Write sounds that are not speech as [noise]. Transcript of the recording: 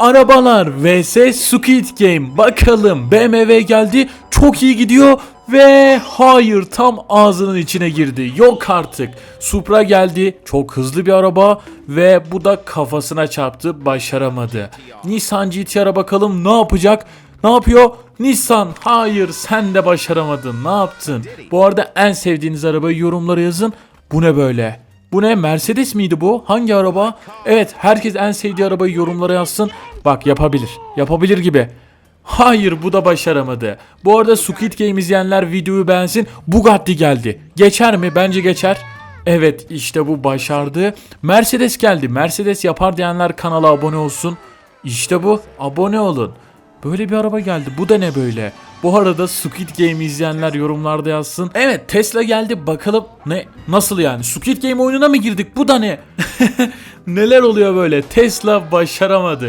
Arabalar vs Squid Game. Bakalım BMW geldi. Çok iyi gidiyor. Ve hayır tam ağzının içine girdi. Yok artık. Supra geldi. Çok hızlı bir araba. Ve bu da kafasına çarptı. Başaramadı. Nissan GTR'a bakalım ne yapacak? Ne yapıyor? Nissan hayır sen de başaramadın. Ne yaptın? Bu arada en sevdiğiniz arabayı yorumlara yazın. Bu ne böyle? Bu ne? Mercedes miydi bu? Hangi araba? Evet, herkes en sevdiği arabayı yorumlara yazsın. Bak yapabilir. Yapabilir gibi. Hayır bu da başaramadı. Bu arada Squid Game izleyenler videoyu beğensin. Bugatti geldi. Geçer mi? Bence geçer. Evet işte bu başardı. Mercedes geldi. Mercedes yapar diyenler kanala abone olsun. İşte bu. Abone olun. Böyle bir araba geldi. Bu da ne böyle? Bu arada Squid Game izleyenler yorumlarda yazsın. Evet Tesla geldi. Bakalım ne nasıl yani? Squid Game oyununa mı girdik? Bu da ne? [laughs] Neler oluyor böyle? Tesla başaramadı.